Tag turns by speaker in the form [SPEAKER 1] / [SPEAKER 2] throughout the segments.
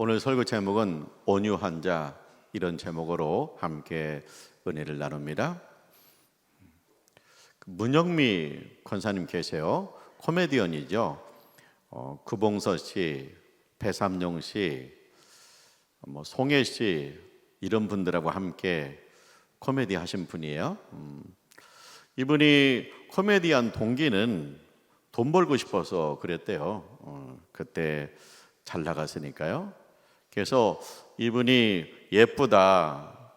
[SPEAKER 1] 오늘 설교 제목은 온유한 자 이런 제목으로 함께 은혜를 나눕니다. 문영미 권사님 계세요. 코미디언이죠. 어, 구봉서 씨, 배삼용 씨, 뭐 송혜 씨 이런 분들하고 함께 코미디 하신 분이에요. 음, 이분이 코미디한 동기는 돈 벌고 싶어서 그랬대요. 어, 그때 잘 나갔으니까요. 그래서 이분이 예쁘다,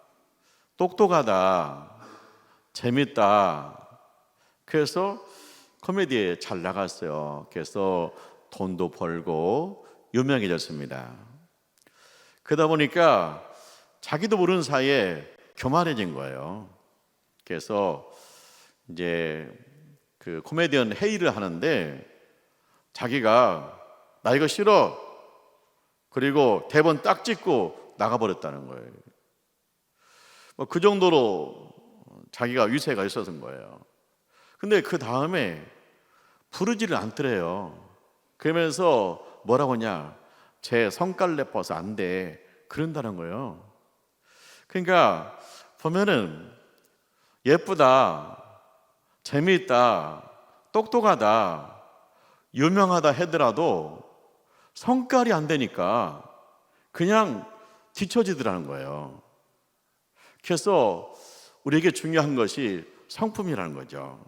[SPEAKER 1] 똑똑하다, 재밌다. 그래서 코미디에 잘 나갔어요. 그래서 돈도 벌고 유명해졌습니다. 그러다 보니까 자기도 모르는 사이에 교만해진 거예요. 그래서 이제 그 코미디언 회의를 하는데 자기가 나 이거 싫어. 그리고 대본 딱 찍고 나가버렸다는 거예요. 뭐 그 정도로 자기가 위세가 있었던 거예요. 근데 그 다음에 부르지를 않더래요. 그러면서 뭐라고 하냐. 제 성깔 내뻐서 안 돼. 그런다는 거예요. 그러니까 보면은 예쁘다, 재미있다, 똑똑하다, 유명하다 하더라도 성깔이 안 되니까 그냥 뒤처지더라는 거예요. 그래서 우리에게 중요한 것이 성품이라는 거죠.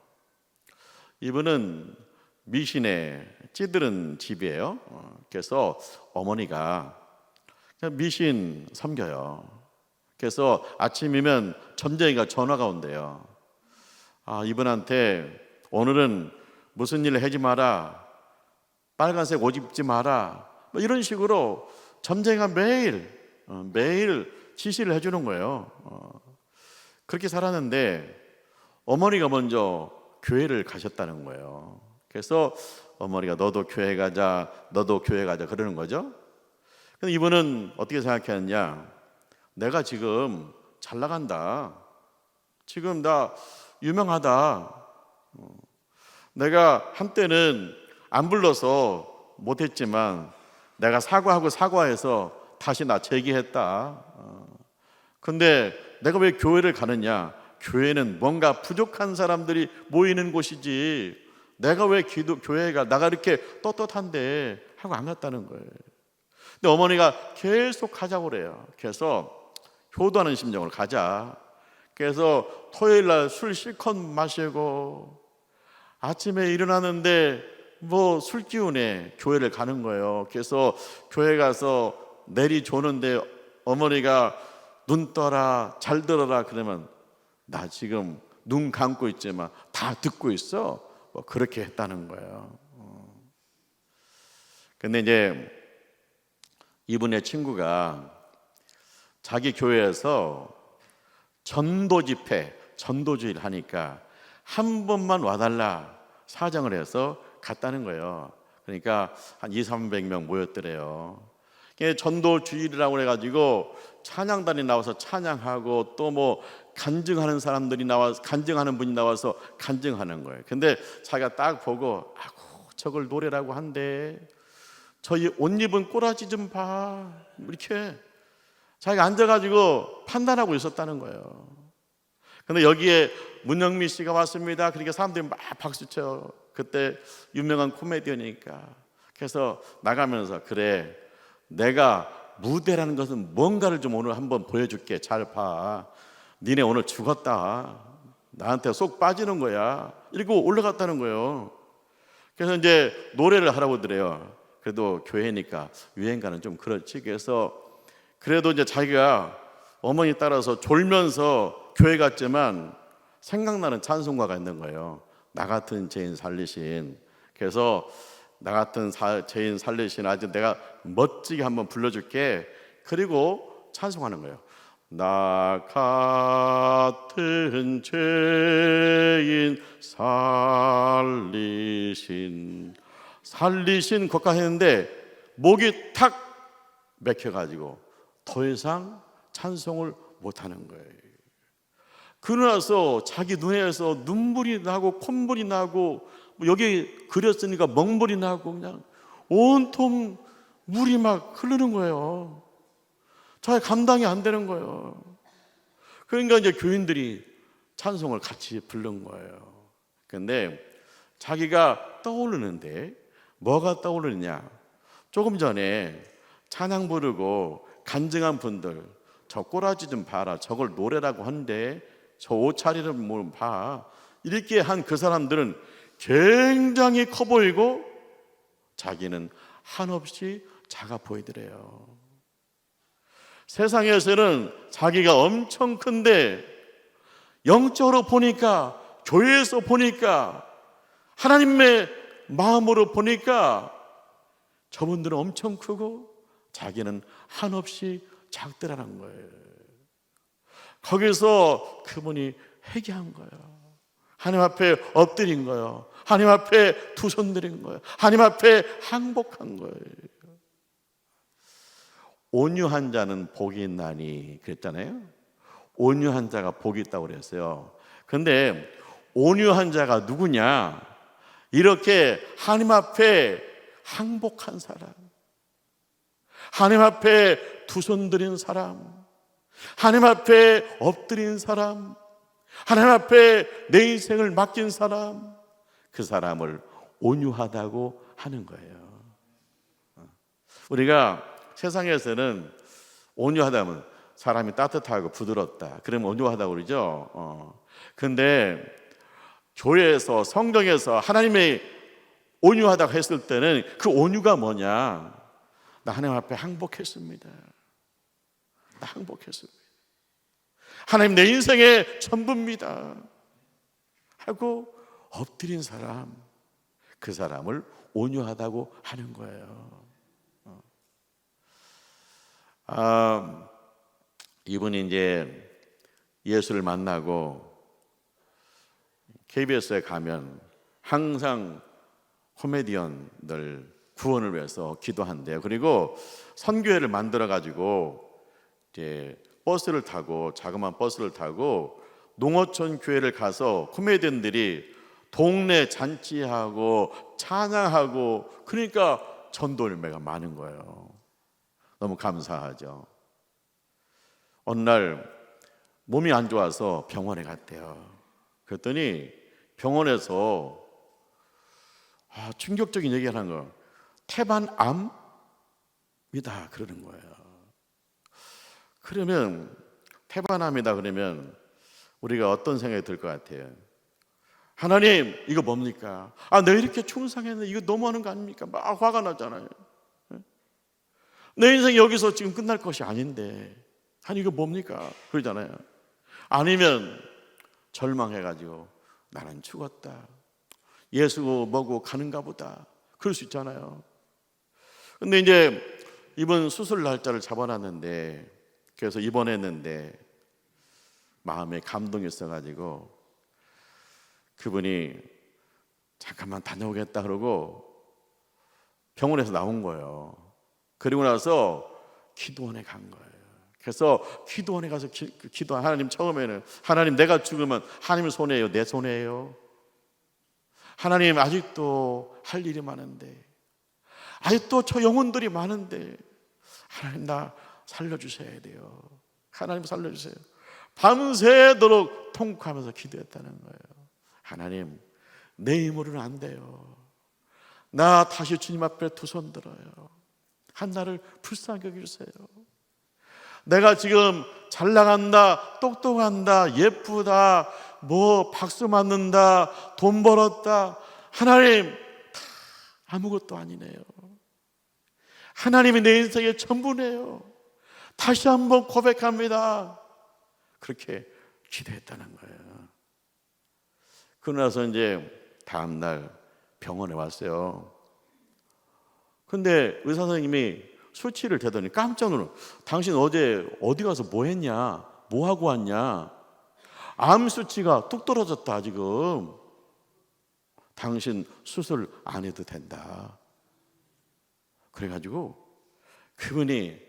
[SPEAKER 1] 이분은 미신에 찌들은 집이에요. 어, 그래서 어머니가 미신 섬겨요. 그래서 아침이면 점쟁이가 전화가 온대요. 아, 이분한테 오늘은 무슨 일을 하지 마라. 빨간색 옷 입지 마라. 뭐 이런 식으로 점쟁이가 매일 어, 매일 지시를 해주는 거예요. 어, 그렇게 살았는데 어머니가 먼저 교회를 가셨다는 거예요. 그래서 어머니가 너도 교회 가자, 너도 교회 가자 그러는 거죠. 근데 이분은 어떻게 생각했느냐? 내가 지금 잘 나간다. 지금 나 유명하다. 어, 내가 한때는 안 불러서 못했지만 내가 사과하고 사과해서 다시 나 재기했다. 어, 근데 내가 왜 교회를 가느냐? 교회는 뭔가 부족한 사람들이 모이는 곳이지. 내가 왜 기도 교회가 나가 이렇게 떳떳한데 하고 안 갔다는 거예요. 근데 어머니가 계속 가자고 그래요. 그래서 효도하는 심정으로 가자. 그래서 토요일 날 술 실컷 마시고 아침에 일어나는데 뭐 술 기운에 교회를 가는 거예요. 그래서 교회 가서 내리 조는데 어머니가 눈 떠라 잘 들어라 그러면 나 지금 눈 감고 있지만 다 듣고 있어. 뭐 그렇게 했다는 거예요. 어. 근데 이제 이분의 친구가 자기 교회에서 전도 집회, 전도주의를 하니까 한 번만 와달라 사정을 해서 갔다는 거예요. 그러니까 한 2, 300명 모였더래요. 전도주의라고 해가지고 찬양단이 나와서 찬양하고 또 뭐 간증하는 사람들이 나와 간증하는 분이 나와서 간증하는 거예요. 근데 자기가 딱 보고 아고 저걸 노래라고 한대. 저희 옷 입은 꼬라지 좀 봐. 이렇게 자기가 앉아 가지고 판단하고 있었다는 거예요. 근데 여기에 문영미 씨가 왔습니다. 그러니까 사람들이 막 박수 쳐. 그때 유명한 코미디언이니까. 그래서 나가면서 그래. 내가 무대라는 것은 뭔가를 좀 오늘 한번 보여줄게. 잘 봐. 니네 오늘 죽었다. 나한테 쏙 빠지는 거야. 이러고 올라갔다는 거예요. 그래서 이제 노래를 하라고 그래요. 그래도 교회니까 유행가는 좀 그렇지. 그래서 그래도 이제 자기가 어머니 따라서 졸면서 교회 갔지만 생각나는 찬송가가 있는 거예요. 나 같은 죄인 살리신. 그래서 나 같은 사, 죄인 살리신 아주 내가 멋지게 한번 불러줄게. 그리고 찬송하는 거예요. 나 같은 죄인 살리신 살리신 것까 했는데 목이 탁 맥혀가지고 더 이상 찬송을 못하는 거예요. 그러나서 자기 눈에서 눈물이 나고 콧물이 나고 뭐 여기 그렸으니까 먹물이 나고 그냥 온통 물이 막 흐르는 거예요. 잘 감당이 안 되는 거예요. 그러니까 이제 교인들이 찬송을 같이 부른 거예요. 근데 자기가 떠오르는데 뭐가 떠오르느냐? 조금 전에 찬양 부르고 간증한 분들 저 꼬라지 좀 봐라. 저걸 노래라고 하는데 저 옷차림을 뭐 봐. 이렇게 한 그 사람들은 굉장히 커 보이고 자기는 한없이 작아 보이더래요. 세상에서는 자기가 엄청 큰데 영적으로 보니까 교회에서 보니까 하나님의 마음으로 보니까 저분들은 엄청 크고 자기는 한없이 작더라는 거예요. 거기서 그분이 회개한 거예요. 하나님 앞에 엎드린 거예요. 하나님 앞에 두손 드린 거예요. 하나님 앞에 항복한 거예요. 온유한 자는 복이 있나니 그랬잖아요. 온유한 자가 복이 있다고 그랬어요. 근데 온유한 자가 누구냐? 이렇게 하나님 앞에 항복한 사람. 하나님 앞에 두 손 들인 사람. 하나님 앞에 엎드린 사람. 하나님 앞에 내 인생을 맡긴 사람. 그 사람을 온유하다고 하는 거예요. 우리가 세상에서는 온유하다면 사람이 따뜻하고 부드럽다. 그러면 온유하다고 그러죠. 어. 근데 교회에서 성경에서 하나님의 온유하다고 했을 때는 그 온유가 뭐냐? 나 하나님 앞에 항복했습니다. 나 항복했습니다. 하나님 내 인생의 전부입니다. 하고 엎드린 사람, 그 사람을 온유하다고 하는 거예요. 어. 아, 이분이 이제 예수를 만나고 KBS에 가면 항상 코미디언들 구원을 위해서 기도한대요. 그리고 선교회를 만들어 가지고 이제 버스를 타고 자그마한 버스를 타고 농어촌 교회를 가서 코미디언들이 동네 잔치하고 찬양하고 그러니까 전도 열매가 많은 거예요. 너무 감사하죠. 어느 날 몸이 안 좋아서 병원에 갔대요. 그랬더니 병원에서 아, 충격적인 얘기를 하는 거. 태반암이다 그러는 거예요. 그러면 태반암이다 그러면 우리가 어떤 생각이 들 것 같아요? 하나님 이거 뭡니까? 아, 내 이렇게 충성했는데 이거 너무하는 거 아닙니까? 막 화가 나잖아요. 내 인생 여기서 지금 끝날 것이 아닌데, 아니 이거 뭡니까? 그러잖아요. 아니면 절망해가지고 나는 죽었다. 예수 먹고 가는가 보다. 그럴 수 있잖아요. 근데 이제 이번 수술 날짜를 잡아놨는데 그래서 입원했는데 마음에 감동이 있어가지고 그분이 잠깐만 다녀오겠다 그러고 병원에서 나온 거예요. 그리고 나서 기도원에 간 거예요. 그래서 기도원에 가서 기, 도 하나님 처음에는 하나님 내가 죽으면 하나님 손에요 내 손에요 하나님 아직도 할 일이 많은데 아직도 저 영혼들이 많은데 하나님 나 살려주셔야 돼요 하나님 살려주세요 밤새도록 통곡하면서 기도했다는 거예요 하나님 내 힘으로는 안 돼요 나 다시 주님 앞에 두 손 들어요 한나를 불쌍히 여겨주세요 내가 지금 잘 나간다, 똑똑한다, 예쁘다, 뭐 박수 맞는다, 돈 벌었다. 하나님, 다 아무것도 아니네요. 하나님이 내 인생의 전부네요. 다시 한번 고백합니다. 그렇게 기도했다는 거예요. 그러고 나서 이제 다음날 병원에 왔어요. 근데 의사 선생님이 수치를 대더니 깜짝 놀라. 당신 어제 어디 가서 뭐 했냐? 뭐 하고 왔냐? 암 수치가 뚝 떨어졌다 지금. 당신 수술 안 해도 된다. 그래가지고 그분이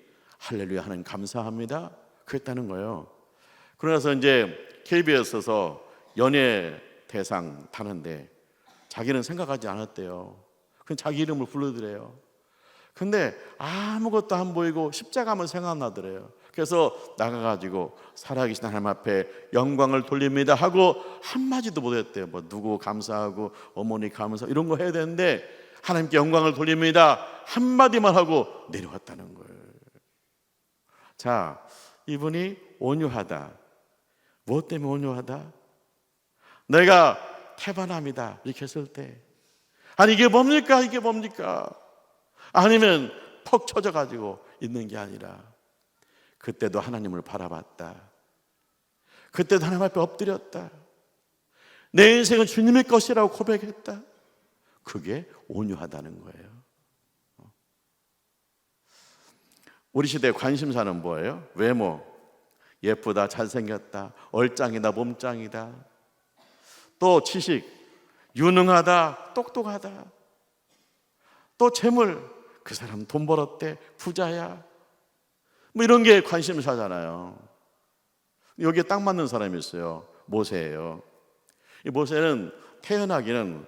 [SPEAKER 1] 할렐루야 하는 감사합니다. 그랬다는 거예요. 그러나서 이제 KBS에서 연예 대상 타는데 자기는 생각하지 않았대요. 그냥 자기 이름을 불러드려요. 근데 아무것도 안 보이고 십자가만 생각나더래요. 그래서 나가가지고 살아계신 하나님 앞에 영광을 돌립니다 하고 한마디도 못했대요. 뭐 누구 감사하고 어머니 감사 이런 거 해야 되는데 하나님께 영광을 돌립니다 한마디만 하고 내려왔다는 거예요. 자, 이분이 온유하다. 무엇 때문에 온유하다? 내가 태반함이다. 이렇게 했을 때. 아니 이게 뭡니까? 이게 뭡니까? 아니면 퍽 쳐져 가지고 있는 게 아니라 그때도 하나님을 바라봤다. 그때도 하나님 앞에 엎드렸다. 내 인생은 주님의 것이라고 고백했다. 그게 온유하다는 거예요 우리 시대 관심사는 뭐예요? 외모 예쁘다 잘생겼다 얼짱이다 몸짱이다 또 지식, 유능하다, 똑똑하다. 또 재물, 그 사람 돈 벌었대, 부자야. 뭐 이런 게 관심사잖아요. 여기에 딱 맞는 사람이 있어요. 모세예요. 이 모세는 태어나기는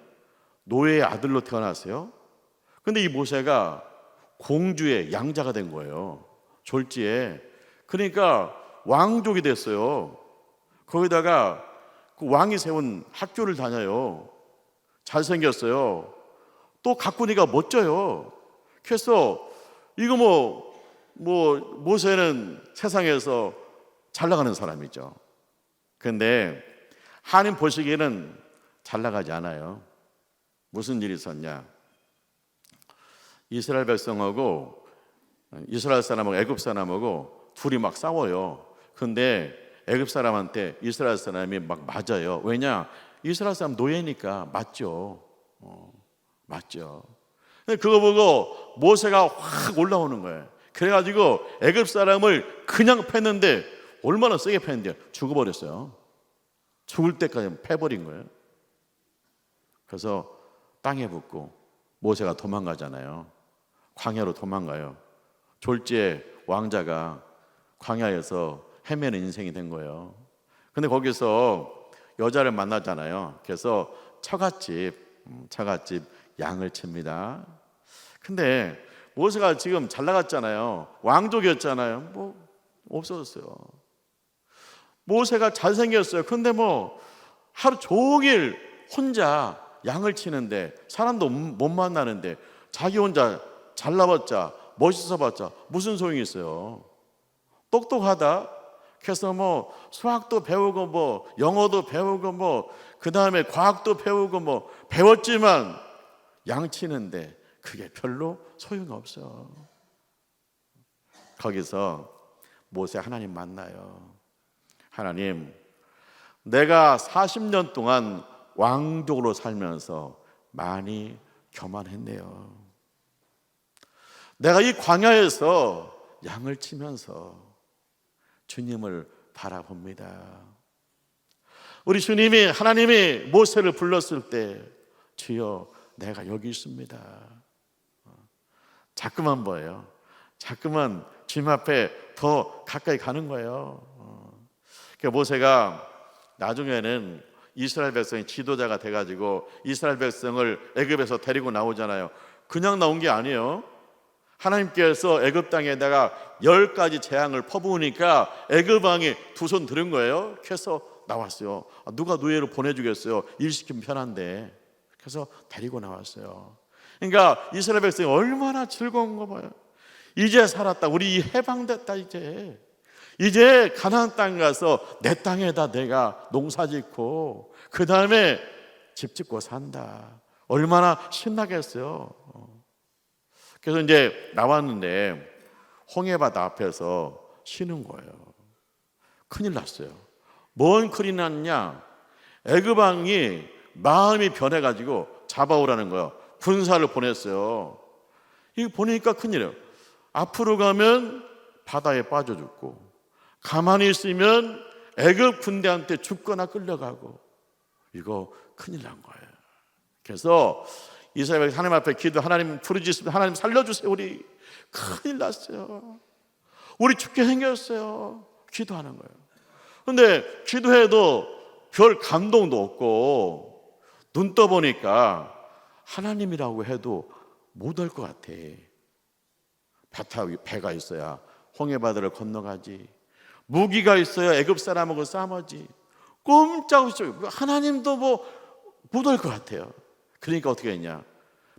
[SPEAKER 1] 노예의 아들로 태어났어요. 근데 이 모세가 공주의 양자가 된 거예요. 졸지에. 그러니까 왕족이 됐어요. 거기다가 그 왕이 세운 학교를 다녀요. 잘생겼어요. 또 가꾸니가 멋져요. 그래서 이거 뭐, 뭐, 모세는 세상에서 잘 나가는 사람이죠. 근데 하나님 보시기에는 잘 나가지 않아요. 무슨 일이 있었냐? 이스라엘 백성하고 이스라엘 사람하고 애굽 사람하고 둘이 막 싸워요. 근데 애굽 사람한테 이스라엘 사람이 막 맞아요. 왜냐? 이스라엘 사람 노예니까 맞죠. 어, 맞죠. 그거 보고 모세가 확 올라오는 거예요. 그래가지고 애굽 사람을 그냥 팼는데 얼마나 세게 팼는데 죽어버렸어요. 죽을 때까지 패버린 거예요. 그래서 땅에 붙고 모세가 도망가잖아요. 광야로 도망가요. 졸지에 왕자가 광야에서 헤매는 인생이 된 거예요. 근데 거기서 여자를 만나잖아요. 그래서 처갓집, 음, 처갓집 양을 칩니다. 근데 모세가 지금 잘 나갔잖아요. 왕족이었잖아요. 뭐 없어졌어요. 모세가 잘생겼어요. 근데 뭐 하루 종일 혼자 양을 치는데 사람도 못 만나는데 자기 혼자 잘나봤자 멋있어봤자 무슨 소용이 있어요. 똑똑하다 그래서 뭐 수학도 배우고 뭐 영어도 배우고 뭐 그 다음에 과학도 배우고 뭐 배웠지만 양치는데 그게 별로 소용 없어. 거기서 모세 하나님 만나요. 하나님, 내가 40년 동안 왕족으로 살면서 많이 교만했네요. 내가 이 광야에서 양을 치면서 주님을 바라봅니다. 우리 주님이 하나님이 모세를 불렀을 때 주여 내가 여기 있습니다. 자꾸만 보여요. 자꾸만 주님 앞에 더 가까이 가는 거예요. 그 모세가 나중에는 이스라엘 백성이 지도자가 돼가지고 이스라엘 백성을 애굽에서 데리고 나오잖아요. 그냥 나온 게 아니에요. 하나님께서 애굽 땅에다가 열 가지 재앙을 퍼부으니까 애굽 왕이 두 손 들은 거예요. 그래서 나왔어요. 아, 누가 노예로 보내주겠어요? 일 시키면 편한데. 그래서 데리고 나왔어요. 그러니까 이스라엘 백성이 얼마나 즐거운 거 봐요. 이제 살았다. 우리 해방됐다 이제. 이제 가나안 땅 가서 내 땅에다 내가 농사 짓고 그 다음에 집 짓고 산다. 얼마나 신나겠어요. 그래서 이제 나왔는데 홍해바다 앞에서 쉬는 거예요. 큰일 났어요. 뭔 큰일 났냐? 왕이 마음이 변해가지고 잡아오라는 거예요. 군사를 보냈어요. 이거 보니까 큰일이에요. 앞으로 가면 바다에 빠져 죽고 가만히 있으면 애굽 군대한테 죽거나 끌려가고 이거 큰일 난 거예요. 그래서 이스라엘 하나님 앞에 기도 하나님 부르짖습니다. 하나님 살려주세요. 우리 큰일 났어요. 우리 죽게 생겼어요. 기도하는 거예요. 근데 기도해도 별 감동도 없고 눈 떠보니까 하나님이라고 해도 못할 것 같아. 바타 배가 있어야 홍해바다를 건너가지. 무기가 있어야 애굽 사람하고 싸우지. 꼼짝없이 하나님도 뭐못올것 같아요. 그러니까 어떻게 했냐?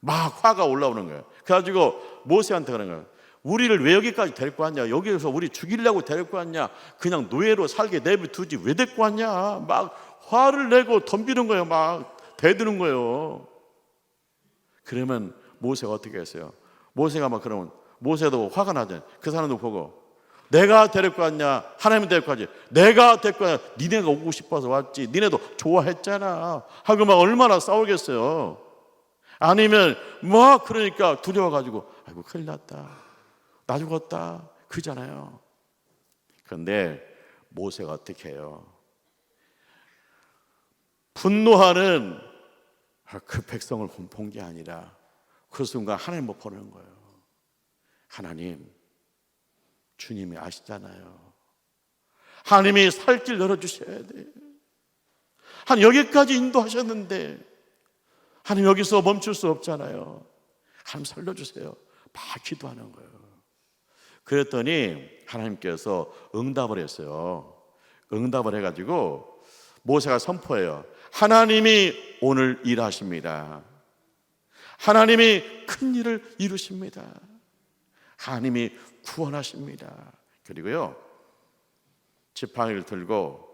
[SPEAKER 1] 막 화가 올라오는 거예요. 그래가지고 모세한테 그런 거예요. 우리를 왜 여기까지 데리고 왔냐? 여기에서 우리 죽이려고 데리고 왔냐? 그냥 노예로 살게 내비두지 왜 데리고 왔냐? 막 화를 내고 덤비는 거예요. 막 대드는 거예요. 그러면 모세가 어떻게 했어요? 모세가 막 그러면 모세도 화가 나잖아요. 그 사람도 보고 내가 데리고 왔냐? 하나님 데리고 왔지. 내가 데리고 왔냐? 니네가 오고 싶어서 왔지. 니네도 좋아했잖아. 하고 막 얼마나 싸우겠어요. 아니면 뭐 그러니까 두려워가지고 아이고 큰일 났다. 나 죽었다. 그잖아요. 그런데 모세가 어떻게 해요? 분노하는 그 백성을 본 게 아니라 그 순간 하나님을 보는 거예요. 하나님, 주님이 아시잖아요. 하나님이 살길 열어주셔야 돼. 한 여기까지 인도하셨는데 하나님 여기서 멈출 수 없잖아요. 하나님 살려주세요. 막 기도하는 거예요. 그랬더니 하나님께서 응답을 했어요. 응답을 해가지고 모세가 선포해요. 하나님이 오늘 일하십니다. 하나님이 큰 일을 이루십니다. 하나님이 구원하십니다. 그리고요, 지팡이를 들고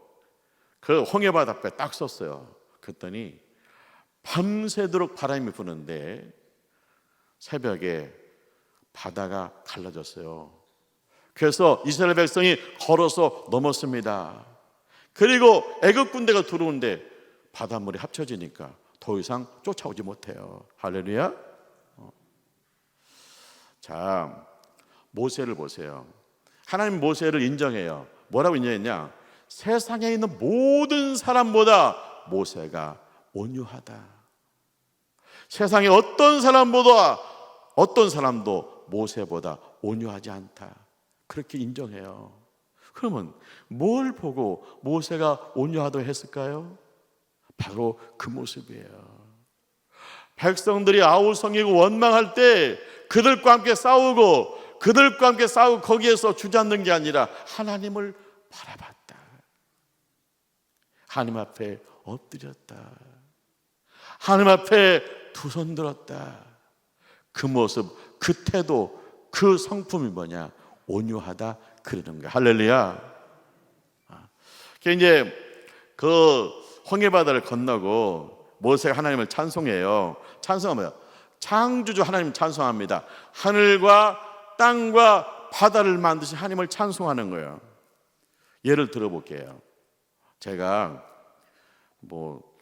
[SPEAKER 1] 그 홍해바다 앞에 딱 섰어요. 그랬더니 밤새도록 바람이 부는데 새벽에 바다가 갈라졌어요. 그래서 이스라엘 백성이 걸어서 넘었습니다. 그리고 애굽 군대가 들어오는데 바닷물이 합쳐지니까 더 이상 쫓아오지 못해요. 할렐루야. 어. 자, 모세를 보세요. 하나님 모세를 인정해요. 뭐라고 인정했냐? 세상에 있는 모든 사람보다 모세가 온유하다. 세상에 어떤 사람보다 어떤 사람도 모세보다 온유하지 않다. 그렇게 인정해요. 그러면 뭘 보고 모세가 온유하다고 했을까요? 바로 그 모습이에요. 백성들이 아우성이고 원망할 때 그들과 함께 싸우고 그들과 함께 싸우고 거기에서 주저앉는 게 아니라 하나님을 바라봤다. 하나님 앞에 엎드렸다. 하나님 앞에 두 손 들었다. 그 모습, 그 태도, 그 성품이 뭐냐? 온유하다 그러는 거야. 할렐루야. 아, 이제 그 홍해바다를 건너고 모세가 하나님을 찬송해요. 찬송하면 창조주 하나님 찬송합니다. 하늘과 땅과 바다를 만드신 하나님을 찬송하는 거예요. 예를 들어볼게요. 제가 뭐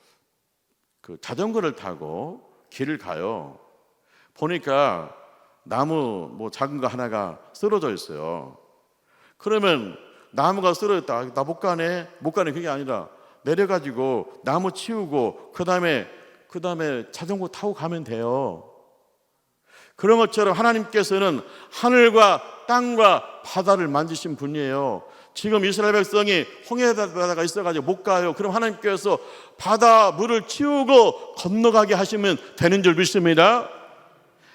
[SPEAKER 1] 그 자전거를 타고 길을 가요. 보니까 나무 뭐 작은 거 하나가 쓰러져 있어요. 그러면 나무가 쓰러졌다. 나 못 가네. 못 가네. 그게 아니라 내려가지고 나무 치우고 그 다음에 그 다음에 자전거 타고 가면 돼요. 그런 것처럼 하나님께서는 하늘과 땅과 바다를 만드신 분이에요. 지금 이스라엘 백성이 홍해바다가 있어가지고 못 가요. 그럼 하나님께서 바다 물을 치우고 건너가게 하시면 되는 줄 믿습니다.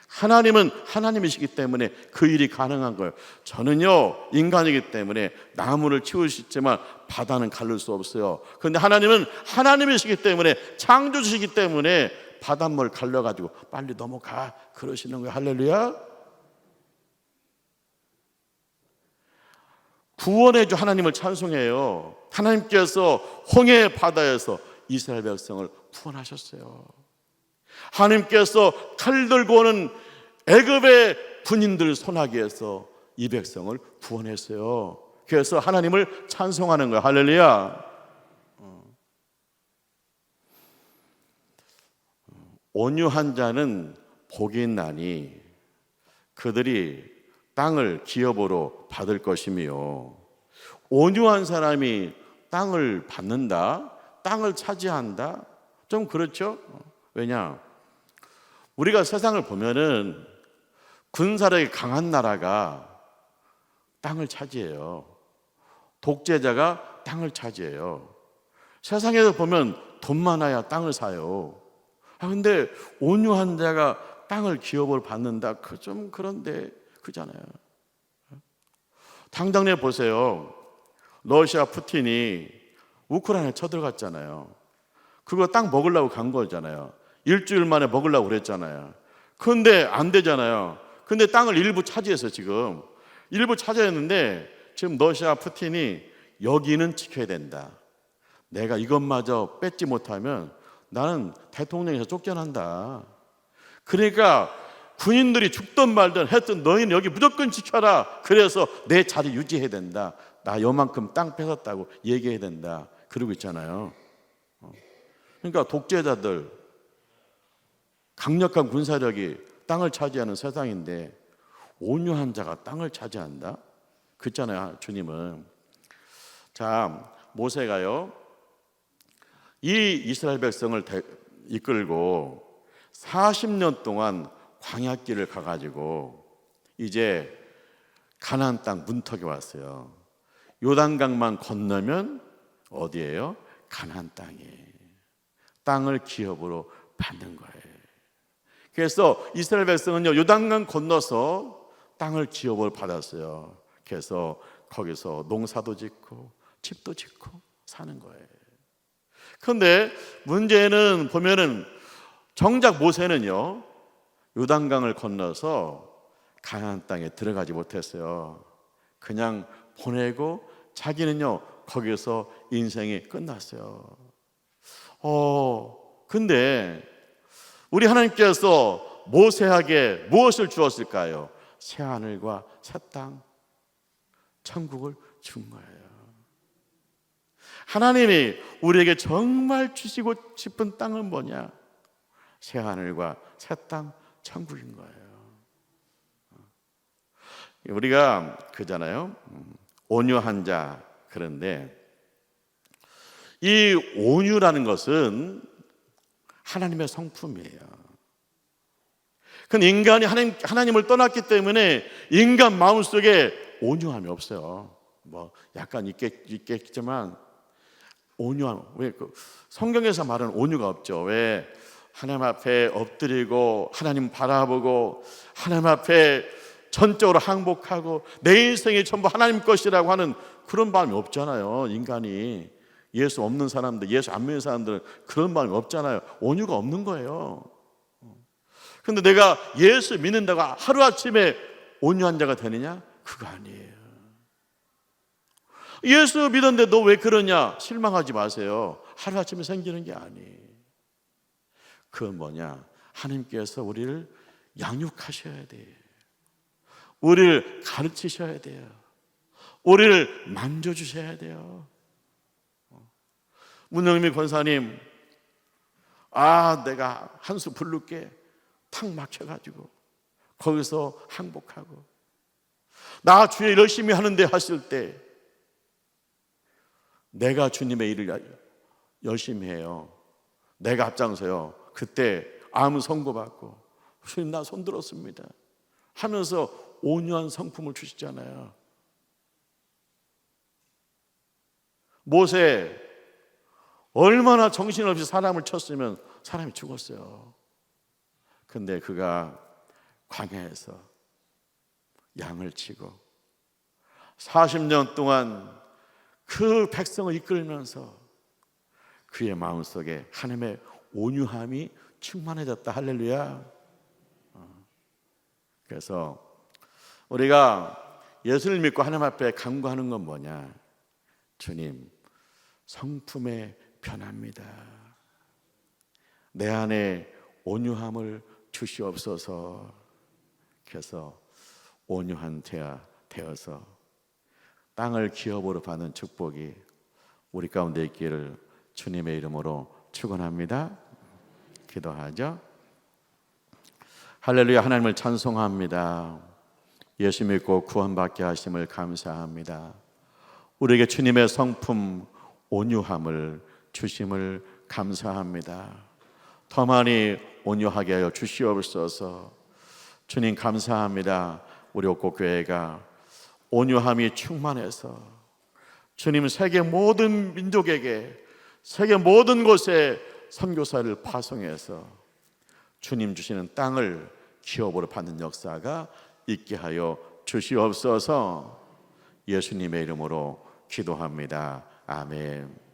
[SPEAKER 1] 하나님은 하나님이시기 때문에 그 일이 가능한 거예요. 저는요, 인간이기 때문에 나무를 치울 수 있지만 바다는 가를 수 없어요. 그런데 하나님은 하나님이시기 때문에 창조주시기 때문에 바닷물 갈려가지고 빨리 넘어가. 그러시는 거예요. 할렐루야. 구원해주 하나님을 찬송해요. 하나님께서 홍해 바다에서 이스라엘 백성을 구원하셨어요. 하나님께서 칼 들고 오는 애굽의 군인들 손아귀에서 이 백성을 구원했어요. 그래서 하나님을 찬송하는 거예요. 할렐루야. 온유한 자는 복이 있나니 그들이 땅을 기업으로 받을 것이며 온유한 사람이 땅을 받는다, 땅을 차지한다. 좀 그렇죠? 왜냐? 우리가 세상을 보면은 군사력이 강한 나라가 땅을 차지해요. 독재자가 땅을 차지해요. 세상에서 보면 돈 많아야 땅을 사요. 아, 근데 온유한 자가 땅을 기업을 받는다. 그 좀 그런데 그잖아요. 당장 내 보세요. 러시아 푸틴이 우크라이나에 쳐들어갔잖아요. 그거 딱 먹으려고 간 거잖아요. 일주일 만에 먹으려고 그랬잖아요. 그런데 안 되잖아요. 근데 땅을 일부 차지해서 지금 일부 차지했는데 지금 러시아 푸틴이 여기는 지켜야 된다. 내가 이것마저 뺏지 못하면 나는 대통령에서 쫓겨난다. 그러니까 군인들이 죽든 말든 했든 너희는 여기 무조건 지켜라. 그래서 내 자리 유지해야 된다. 나 요만큼 땅 뺏었다고 얘기해야 된다. 그러고 있잖아요. 어. 그러니까 독재자들 강력한 군사력이 땅을 차지하는 세상인데 온유한 자가 땅을 차지한다? 그렇잖아요, 주님은. 자, 모세가요. 이 이스라엘 백성을 대- 이끌고 40년 동안 광야길을 가가지고 이제 가나안 땅 문턱에 왔어요. 요단강만 건너면 어디예요? 가나안 땅이에요. 땅을 기업으로 받는 거예요. 그래서 이스라엘 백성은요 요단강 건너서 땅을 기업을 받았어요. 그래서 거기서 농사도 짓고 집도 짓고 사는 거예요. 그런데 문제는 보면은 정작 모세는요 요단강을 건너서 가나안 땅에 들어가지 못했어요. 그냥 보내고 자기는요 거기서 인생이 끝났어요. 어 근데 우리 하나님께서 모세에게 무엇을 주었을까요? 새 하늘과 새 땅, 천국을 준 거예요. 하나님이 우리에게 정말 주시고 싶은 땅은 뭐냐? 새 하늘과 새 땅, 천국인 거예요. 우리가 그잖아요. 음, 온유한 자 그런데 이 온유라는 것은 하나님의 성품이에요. 그 인간이 하나님, 하나님을 떠났기 때문에 인간 마음 속에 온유함이 없어요. 뭐 약간 있겠, 있겠지만 온유함 왜그 성경에서 말하는 온유가 없죠. 왜 하나님 앞에 엎드리고 하나님 바라보고 하나님 앞에 전적으로 항복하고 내 인생이 전부 하나님 것이라고 하는 그런 마음이 없잖아요. 인간이 예수 없는 사람들, 예수 안 믿는 사람들은 그런 마음이 없잖아요. 온유가 없는 거예요. 근데 내가 예수 믿는다고 하루아침에 온유한 자가 되느냐? 그거 아니에요. 예수 믿었는데 너 왜 그러냐? 실망하지 마세요. 하루아침에 생기는 게 아니에요. 그건 뭐냐? 하나님께서 우리를 양육하셔야 돼요. 우리를 가르치셔야 돼요. 우리를 만져주셔야 돼요. 문영미 권사님, 아, 내가 한 수 부를게. 탁 막혀가지고 거기서 항복하고 나 주의 열심히 하는데 하실 때 내가 주님의 일을 열심히 해요. 내가 앞장서요. 그때 아무 선고받고 주님 나 손들었습니다. 하면서 온유한 성품을 주시잖아요. 모세 얼마나 정신없이 사람을 쳤으면 사람이 죽었어요. 근데 그가 광야에서 양을 치고 40년 동안 그 백성을 이끌면서 그의 마음속에 하나님의 온유함이 충만해졌다. 할렐루야. 어. 그래서 우리가 예수를 믿고 하나님 앞에 간구하는 건 뭐냐? 주님, 성품의 변합니다. 내 안에 온유함을 주시옵소서. 그래서 온유한 자가 되어서 땅을 기업으로 받는 축복이 우리 가운데 있기를 주님의 이름으로 축원합니다. 기도하죠. 할렐루야 하나님을 찬송합니다. 예수 믿고 구원받게 하심을 감사합니다. 우리에게 주님의 성품 온유함을 주심을 감사합니다. 더 많이 온유하게 하여 주시옵소서. 주님 감사합니다. 우리 옥고교회가 온유함이 충만해서 주님 세계 모든 민족에게 세계 모든 곳에 선교사를 파송해서 주님 주시는 땅을 기업으로 받는 역사가 있게 하여 주시옵소서. 예수님의 이름으로 기도합니다. 아멘.